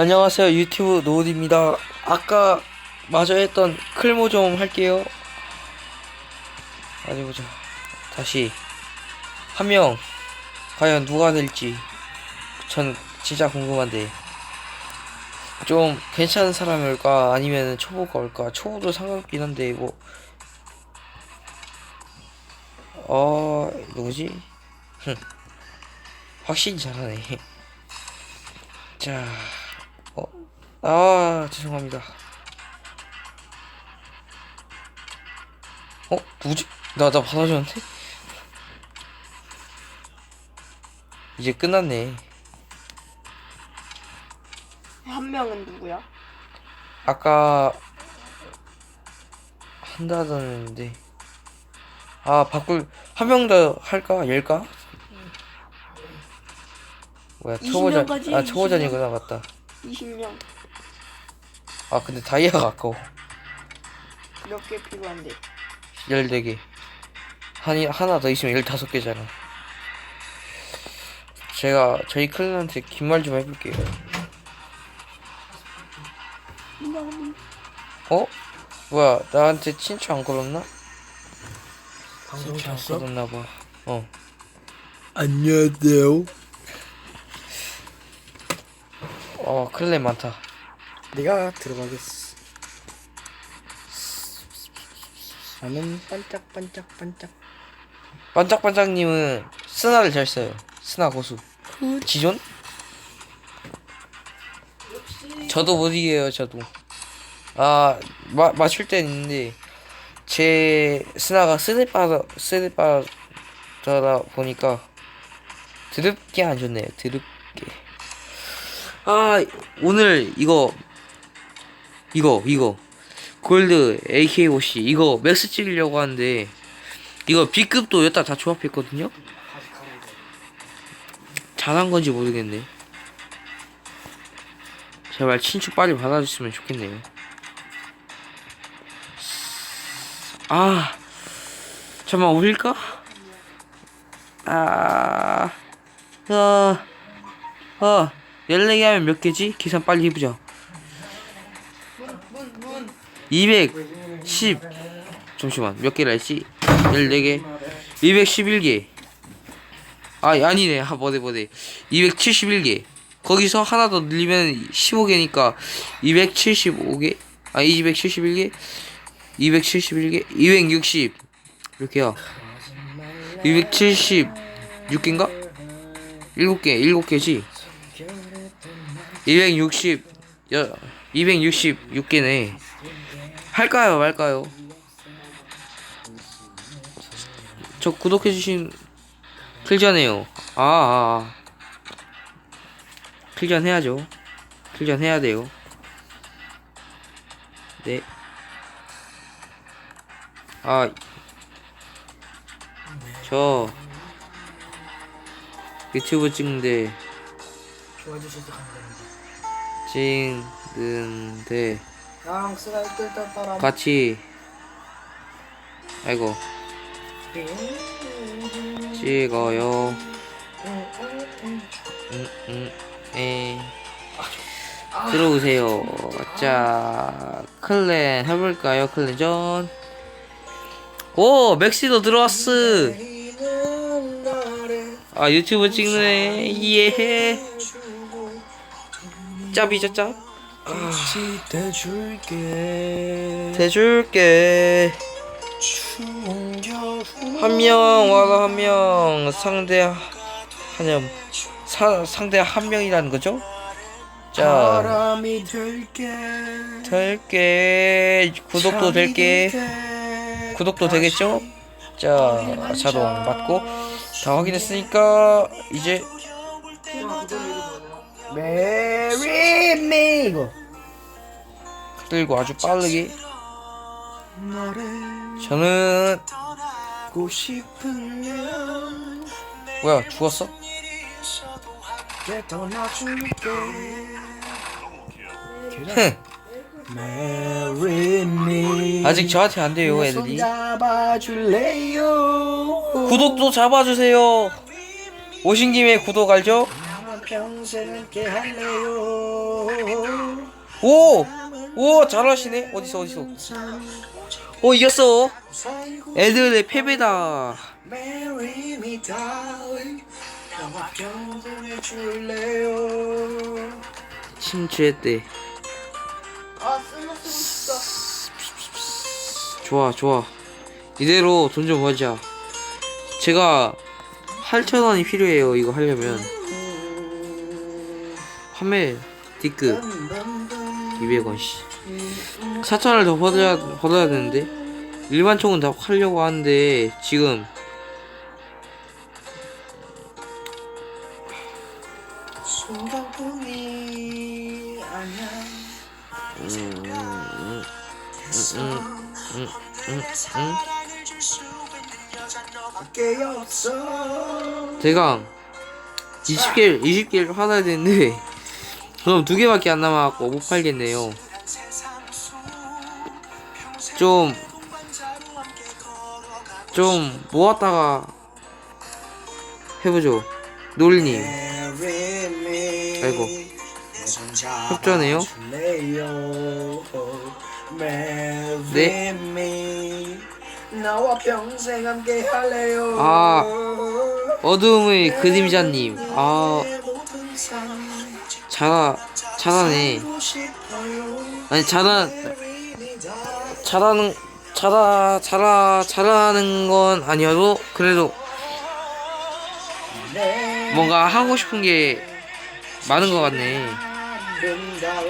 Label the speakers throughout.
Speaker 1: 안녕하세요. 유튜브 노우디입니다. 아까 마저 했던 클모 좀 할게요. 어디 보자. 다시. 한 명. 과연 누가 될지. 전 진짜 궁금한데. 좀 괜찮은 사람이 올까? 아니면 초보가 올까? 초보도 상관없긴 한데 뭐. 어, 누구지? 흠. 확실히 잘하네. 자, 어, 아, 죄송합니다. 어, 누구지? 나, 나 받아줬는데? 이제 끝났네.
Speaker 2: 한 명은 누구야?
Speaker 1: 아까 한다던데. 아, 바꿀, 한 명 더 할까? 열까? 뭐야, 초보자,
Speaker 2: 20명까지,
Speaker 1: 아, 초보자니구나, 맞다.
Speaker 2: 20명
Speaker 1: 아, 근데 다이아가 아까워.
Speaker 2: 몇 개 필요한데
Speaker 1: 14개. 하니, 하나 더 있으면 15개잖아. 제가 저희 클랜한테 긴 말 좀 해볼게요. 어? 뭐야, 나한테 친추 안 걸었나?
Speaker 3: 방송
Speaker 1: 친추 안
Speaker 3: 켰어?
Speaker 1: 걸었나 봐. 어.
Speaker 3: 안녕하세요.
Speaker 1: 어, 클랜 많다.
Speaker 3: 내가 들어가겠어. 나는 반짝반짝 반짝.
Speaker 1: 반짝반짝님은 스나를 잘 써요. 스나 고수. 지존? 저도 못 이겨요, 저도. 아, 마, 맞출 땐 있는데, 제 스나가 쓰레빠다, 쓰레빠다 보니까, 드럽게 안 좋네요, 드럽게. 아, 오늘 이거, 이거, 이거. 골드 AK5C, 이거 맥스 찍으려고 하는데, 이거 B급도 여기다 다 조합했거든요? 잘한 건지 모르겠네. 제발 친추 빨리 받아줬으면 좋겠네요. 아, 잠깐만, 올릴까? 아, 아, 아, 14개 하면 몇 개지? 계산 빨리 해보자. 210, 잠시만, 몇 개라 했지? 14개, 211개. 아, 아니네. 아, 뭐네, 뭐네. 271개. 거기서 하나 더 늘리면 15개니까 275개? 아, 271개? 271개? 260. 몇 개야? 276개인가? 7개, 7개지? 260, 여, 266개네. 할까요, 말까요? 저 구독해주신 클전해요. 아, 아, 아. 클전 해야죠. 클전 해야 돼요. 네. 아, 저 유튜브 찍는데
Speaker 3: 좋아해주셔서 감사합니다.
Speaker 1: 찍는데. 같이 아이고 찍어요. 음, 음, 에. 들어오세요. 자, 클랜 해볼까요? 클랜전. 오, 맥시도 들어왔어. 아, 유튜브 찍네. 이해해. 짭이죠, 짭?
Speaker 3: 같이 대줄게.
Speaker 1: 대줄게.
Speaker 3: 추운 겨울.
Speaker 1: 한 명 와서 한명 상대 한명 사, 상대 한 명이라는 거죠? 자,
Speaker 3: 바람이 될게.
Speaker 1: 될게 구독도 될게 구독도 되겠죠? 자, 자동 맞고 다 확인했으니까 이제
Speaker 3: 메리 미 이거.
Speaker 1: 들고 아주 빠르게 저는 뭐야 죽었어? 흥
Speaker 3: me.
Speaker 1: 아직 저한테 안 돼요 애들이? 구독도 잡아주세요 오신 김에 구독 알죠? 오! 오 잘하시네. 어디서 어디서? 오 이겼어. 애들의 패배다. 침투했대
Speaker 2: 아 싶다.
Speaker 1: 좋아 좋아. 이대로 돈좀 벌자. 제가 8천원이 필요해요 이거 하려면. 판매 D급 200원 씨 4천원을 더 벌어야, 벌어야 되는데? 일반 총은 다 하려고 하는데 지금. 대강 20개 20개를 받아야 되는데 그럼 두 개밖에 안 남아갖고 못 팔겠네요 좀 좀 모았다가 해보죠 놀님 아이고. 협조하네요. 네. 아, 어둠의 그림자님 아
Speaker 3: 살고 싶어요.
Speaker 1: 아니
Speaker 3: darling.
Speaker 1: 잘하는 잘하 잘하 잘하는 건 아니어도 그래도
Speaker 3: 내
Speaker 1: 뭔가 하고 싶은 게 많은 것 같네.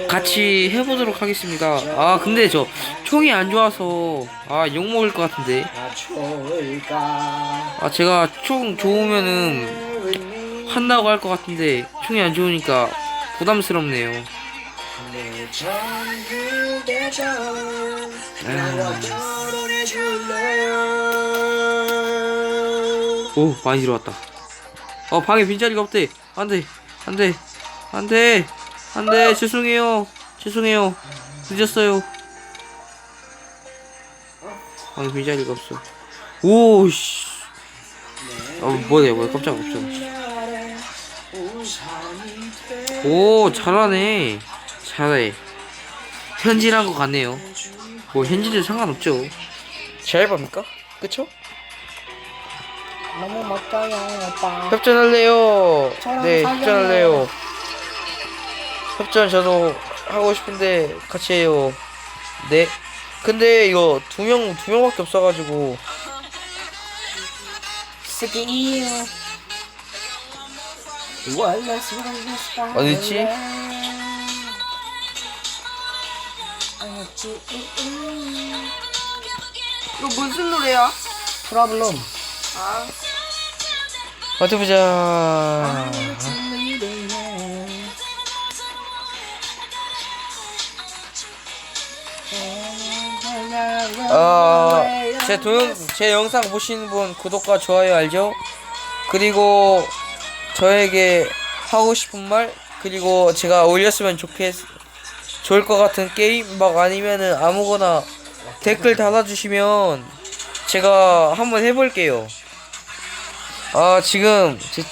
Speaker 1: 같이 해보도록 하겠습니다. 아 근데 저 총이 안 좋아서 아 욕 먹을 것 같은데.
Speaker 3: 아
Speaker 1: 제가 총 좋으면은 한다고 할 것 같은데 총이 안 좋으니까 부담스럽네요.
Speaker 3: 결혼해줄래요
Speaker 1: 오 많이 들어왔다. 어 방에 빈자리가 없대. 안돼 안돼 안돼 안돼 죄송해요 죄송해요 늦었어요. 방에 빈자리가 없어. 오씨. 어 뭐야 뭐야 깜짝 깜짝. 오 잘하네. 잘해. 현질한 것 같네요. 뭐 현질도 상관없죠. 제 알바입니까? 그쵸?
Speaker 3: 너무 멋져요 오빠.
Speaker 1: 협전할래요?
Speaker 3: 저랑
Speaker 1: 네
Speaker 3: 사귀어요.
Speaker 1: 협전할래요. 협전 저도 하고 싶은데 같이 해요. 네. 근데 이거 두 명 두 명밖에 없어가지고.
Speaker 3: 월레스
Speaker 1: 어딨지?
Speaker 2: 이거 무슨 노래야?
Speaker 3: 프로블럼
Speaker 2: 아
Speaker 1: 어디 보자 어, 제 동영, 제 영상 보시는 분 구독과 좋아요 알죠? 그리고 저에게 하고 싶은 말 그리고 제가 올렸으면 좋겠 좋을 것 같은 게임 막 아니면은 아무거나 댓글 달아주시면 제가 한번 해볼게요. 아 지금 제,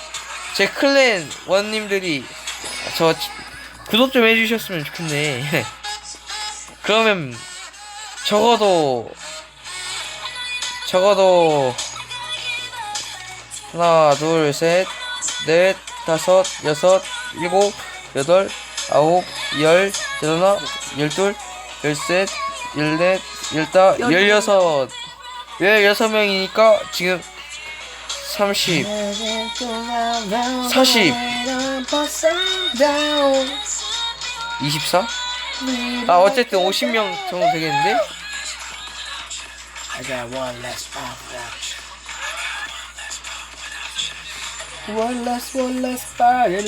Speaker 1: 제 클랜 원님들이 저 지- 구독 좀 해주셨으면 좋겠네. 그러면 적어도 적어도 하나 둘 셋 넷 다섯 여섯 일곱 여덟 아홉 열 열하나 열둘 열셋 열넷 열다 열여섯 열여섯 명이니까 지금 삼십 40. 24? 아 어쨌든 50명 정도 되겠는데?
Speaker 3: One less fire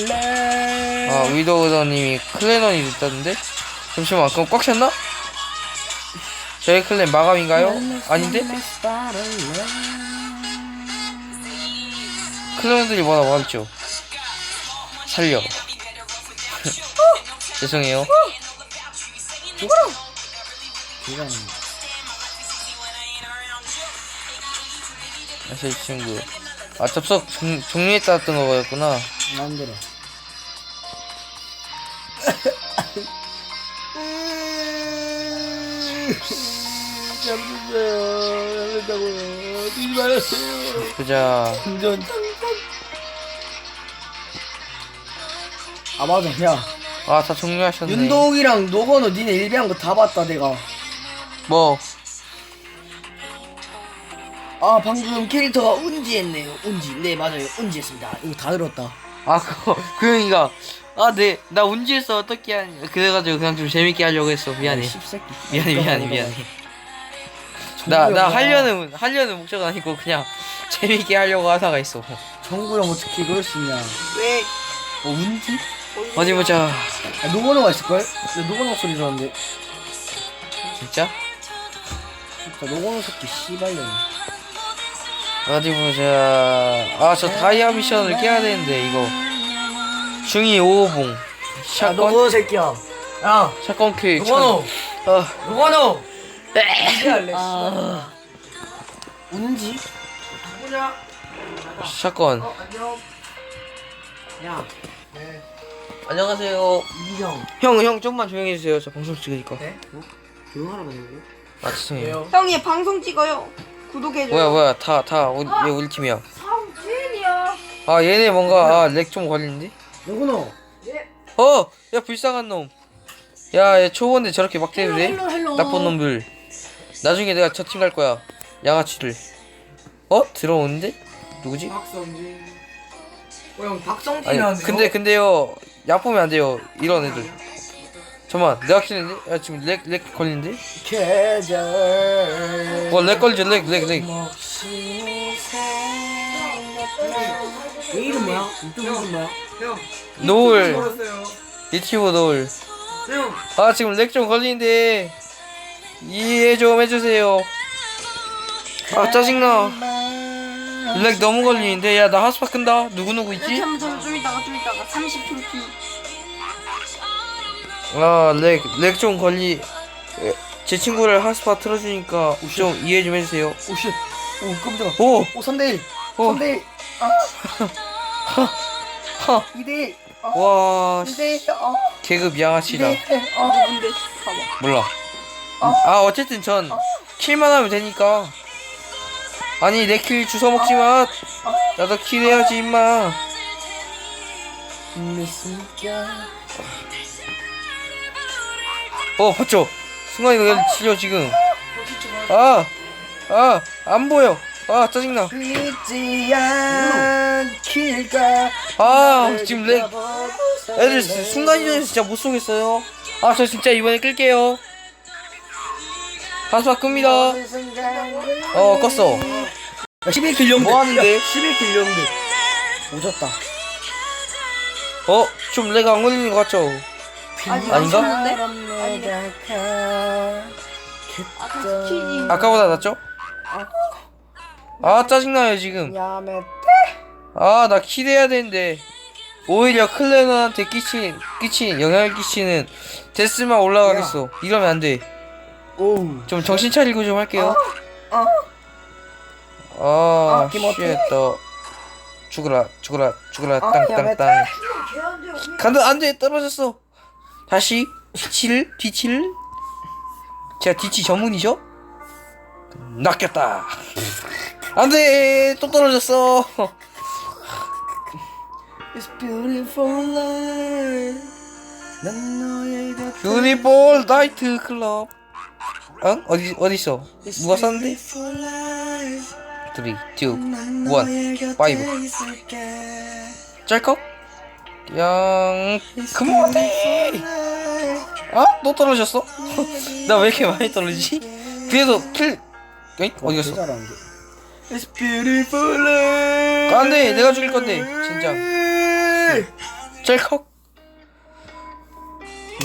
Speaker 1: 아 위도우더님이 클랜원이 됐다는데? 잠시만 그럼 꽉 찼나? 저희 클랜 마감인가요? 아닌데? 클랜원들이 뭐라 말했죠? 살려 죄송해요 사실 이 친구 아 접속 종, 종료했다 했던 거였구나
Speaker 3: 마음대로. 잘못했어요. 잘못했다고요. 뛰지 말았어요.
Speaker 1: 보자.
Speaker 3: 운전 아 맞아 야
Speaker 1: 아, 다 종료하셨네.
Speaker 3: 윤동이랑 노건우 니네 일비한 거 다 봤다 내가
Speaker 1: 뭐,
Speaker 3: 아 방금 캐릭터가 운지했네요 운지 네 맞아요 운지했습니다 이거 다 들었다
Speaker 1: 아, 그거, 그 형이가, 아, 네, 나 운지에서 어떻게 하냐. 그래가지고 그냥 좀 재밌게 하려고 했어. 미안해.
Speaker 3: 씹새끼
Speaker 1: 미안해, 미안해, 미안해. 나, 나 하려는, 하려는 목적 아니고 그냥 재밌게 하려고 하다가 있어.
Speaker 3: 정구형 어떻게 그럴 수 있냐
Speaker 2: 왜?
Speaker 3: 뭐 운지?
Speaker 1: 어디 보자.
Speaker 3: 아, 노건우가 있을걸? 나 노건우 소리 들었는데
Speaker 1: 진짜?
Speaker 3: 진짜 노건우 새끼 씨발년
Speaker 1: 어디 보자. 아, 저 다이아 미션을 깨야 되는데, 이거. 중이 5호봉.
Speaker 3: 야
Speaker 1: 샷건,
Speaker 3: 노건우 새끼야 야
Speaker 1: 샷건 큐.
Speaker 3: 노건우
Speaker 1: 어,
Speaker 3: 이제 할래 아 운지? 누구냐?
Speaker 1: 샷건.
Speaker 3: 안녕 야
Speaker 1: 안녕하세요.
Speaker 3: 이형
Speaker 1: 형, 형, 좀만 조용히 해주세요. 저 방송 찍으니까.
Speaker 3: 네? 뭐? 조용하라고 내고
Speaker 1: 아, 죄송해요.
Speaker 2: 형이 방송 찍어요. 구독해줘.
Speaker 1: 뭐야, 뭐야. 다, 다, 우리, 얘 우리 팀이야. 아, 얘네 뭔가, 아, 렉 좀 걸리는데?
Speaker 3: 노건우
Speaker 1: 어! 야, 불쌍한 놈. 야, 얘 초보인데 저렇게 막?
Speaker 3: 헬로, 헬로.
Speaker 1: 나쁜 놈들. 나중에 내가 저 팀 갈 거야. 양아치들. 어? 들어오는데? 누구지?
Speaker 3: 박성진 어, 형
Speaker 1: 아니,
Speaker 3: 박성진이라는데
Speaker 1: 근데, 근데요. 약 보면 안 돼요. 이런 애들. 잠깐만, 내가 키는데? 야, 지금 렉, 렉 걸리는데?
Speaker 3: 계절
Speaker 1: 어, 렉 걸리죠, 렉, 렉, 렉.
Speaker 3: 얘 이름 뭐야? 유튜브 이름 뭐야?
Speaker 1: 노을. 유튜브 노을. 아, 지금 렉 좀 걸리는데. 이해 좀 해주세요. 아, 짜증나. 렉 너무 걸리는데. 야, 나 핫스팟 끈다. 누구누구
Speaker 2: 이렇게
Speaker 1: 있지?
Speaker 2: 하면 좀, 좀 이따가 좀 이따가 30초 뒤.
Speaker 1: 아, 렉, 렉 좀 걸리. 에, 제 친구를 핫스팟 틀어주니까 좀 이해 좀 해주세요.
Speaker 3: 오쉣 오 깜짝아
Speaker 1: 오!
Speaker 3: 오 3대1
Speaker 1: 오.
Speaker 3: 3대1
Speaker 1: 하!
Speaker 3: 2대1
Speaker 1: 와, 씨,
Speaker 3: 2대1 어
Speaker 1: 계급 양아치다.
Speaker 3: 2대1 어
Speaker 2: 근데 봐봐.
Speaker 1: 몰라. 아, 어쨌든 전 킬만 하면 되니까. 아니, 내 킬 주워 먹지 마. 나도 킬 해야지, 임마. 어, 봤죠? 순간이 너를 치려, 지금. 아, 아, 안 보여. 아, 짜증나.
Speaker 3: 믿지 않길까
Speaker 1: 아, 지금 렉. 애들 순간이동에서 진짜 못 쏘겠어요. 아, 저 진짜 이번에 끌게요. 한수아 끕니다. 어, 껐어.
Speaker 3: 11킬 0대
Speaker 1: 뭐 하는데?
Speaker 3: 11킬 0대 오졌다
Speaker 1: 어, 좀렉안 걸리는 것 같죠? 아닌가?
Speaker 2: 아까 스키지.
Speaker 1: 아까보다 낫죠? 아, 짜증나요, 지금. 아, 나 킬해야 되는데. 오히려 클레너한테 끼친, 끼친, 영향을 끼치는 데스만 올라가겠어. 이러면 안 돼.
Speaker 3: 오우
Speaker 1: 좀 정신 차리고 좀 할게요.
Speaker 3: 어.
Speaker 1: 아,
Speaker 3: 아,
Speaker 1: 쉣,
Speaker 3: 김어태?
Speaker 1: 너. 죽어라, 죽어라, 죽어라,
Speaker 3: 아,
Speaker 1: 땅땅땅. 간다, 안 돼, 떨어졌어. 다시, 뒤치를, 뒤치를. 제가 뒤치 전문이죠? 낚였다. 안 돼, 또 떨어졌어. 유니볼 나이트 클럽. 응? 어디, 어디 있어? 누가 썼는데? 3, 2, 1, 5. 짤컥? 양, 그만해! 아? 또 떨어졌어? 나 왜 이렇게 많이 떨어지지? 그래도 킬, 에이? 어디 갔어?
Speaker 3: 잘하는데 It's beautiful life
Speaker 1: 안 돼, 내가 죽일 건데, 진짜. 짤컥?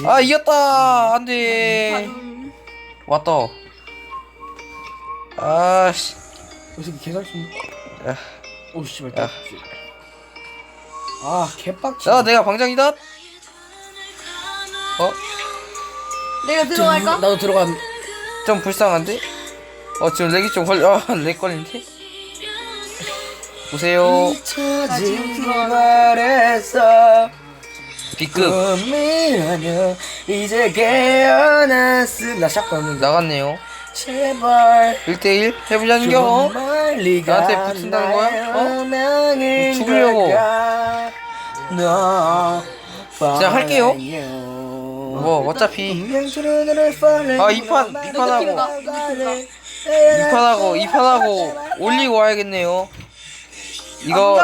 Speaker 1: 아, 이겼다! 안 돼. 왔다. 아, 씨.
Speaker 3: 이 새끼 개잘 쏜다
Speaker 1: 야.
Speaker 3: 오 씨발
Speaker 1: 야.
Speaker 3: 아 개빡치
Speaker 1: 자, 내가 방장이다. 어?
Speaker 2: 내가 들어갈까?
Speaker 3: 나도 들어간
Speaker 1: 좀 불쌍한데? 어, 지금 렉이 좀 걸려. 아, 렉 걸리는데? 보세요.
Speaker 2: 지금.
Speaker 3: 말했어
Speaker 1: B급
Speaker 3: 꿈이 이제 깨어났음 나 샷건
Speaker 1: 나갔네요
Speaker 3: 제발
Speaker 1: 1대1 해보자는 겨
Speaker 3: 정말 네가
Speaker 1: 나한테 붙는다는 거야? 어?
Speaker 3: 운명인
Speaker 1: 죽으려고.
Speaker 3: 걸까? 너
Speaker 1: 그냥 할게요. 뭐뭐 어차피
Speaker 3: 아
Speaker 1: 아, 이판, 이판하고. 이판하고 이판하고 올리고 와야겠네요. 이거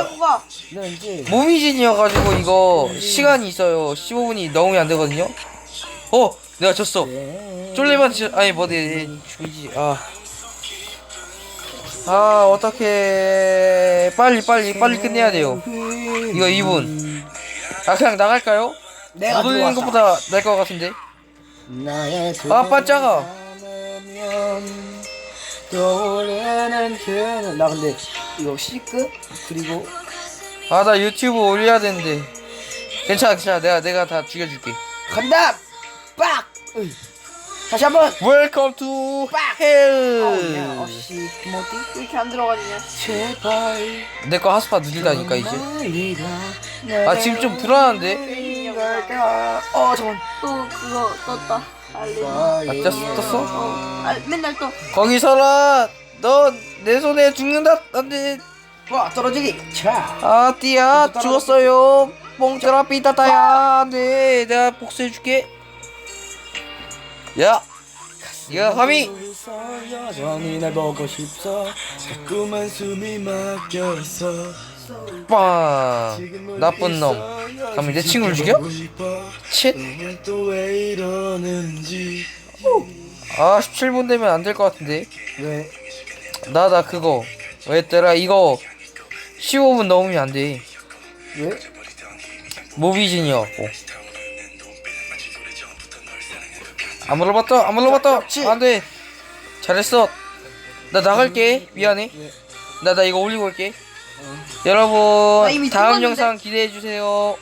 Speaker 1: 모미진이어가지고 이거 시간이 있어요. 15분이 넘으면 안 되거든요. 어 내가 졌어. 쫄리만 지 아니 뭐내 죽이지. 아. 아 어떻게 빨리 빨리 빨리 끝내야 돼요. 이거 2분. 아 그냥 나갈까요?
Speaker 3: 내가 들어왔다.
Speaker 1: 것보다 날 것 같은데?
Speaker 3: 나의
Speaker 1: 아,
Speaker 3: 떠오르는 그는 나 근데 이거 C급 그리고
Speaker 1: 아 나 유튜브 올려야 되는데. 괜찮아 괜찮아. 내가 내가 다 죽여줄게.
Speaker 3: 간다! 빡! 으이. 다시 한번!
Speaker 1: Welcome to Hell.
Speaker 3: 어씨. 뭐지
Speaker 2: 왜 이렇게 안 들어가지냐?
Speaker 3: 제발.
Speaker 1: 내 거 하스파 이제.
Speaker 3: 이제
Speaker 1: 아 지금 좀 불안한데
Speaker 3: 어 잠깐
Speaker 2: 또 그거 떴다. 알림.
Speaker 1: 아 떴어? 떴어?
Speaker 2: 어, 알, 맨날 또.
Speaker 1: 거기 서라. 너내 손에 죽는다. 안돼
Speaker 3: 와 떨어지기. 차.
Speaker 1: 아 띠야 죽었어요. 뽕짜라 삐따따야. 안돼 내가 복수해줄게. 야 야, 하미!
Speaker 3: 여전히 날 보고 싶어. 자꾸만 숨이 막혀서
Speaker 1: 빵 나쁜 놈 감히 내 친구를 죽여?
Speaker 3: 이러는지
Speaker 1: 아 17분 되면 안 될 것 같은데.
Speaker 3: 왜?
Speaker 1: 나 나 그거. 왜했더라? 이거 15분 넘으면 안돼.
Speaker 3: 왜?
Speaker 1: 모비진이었고. 안 물어봤다? 안 물어봤다. 안돼. 잘했어. 나 나갈게. 미안해. 나나 이거 올리고 올게.
Speaker 2: 나
Speaker 1: 여러분 다음? 영상 기대해 주세요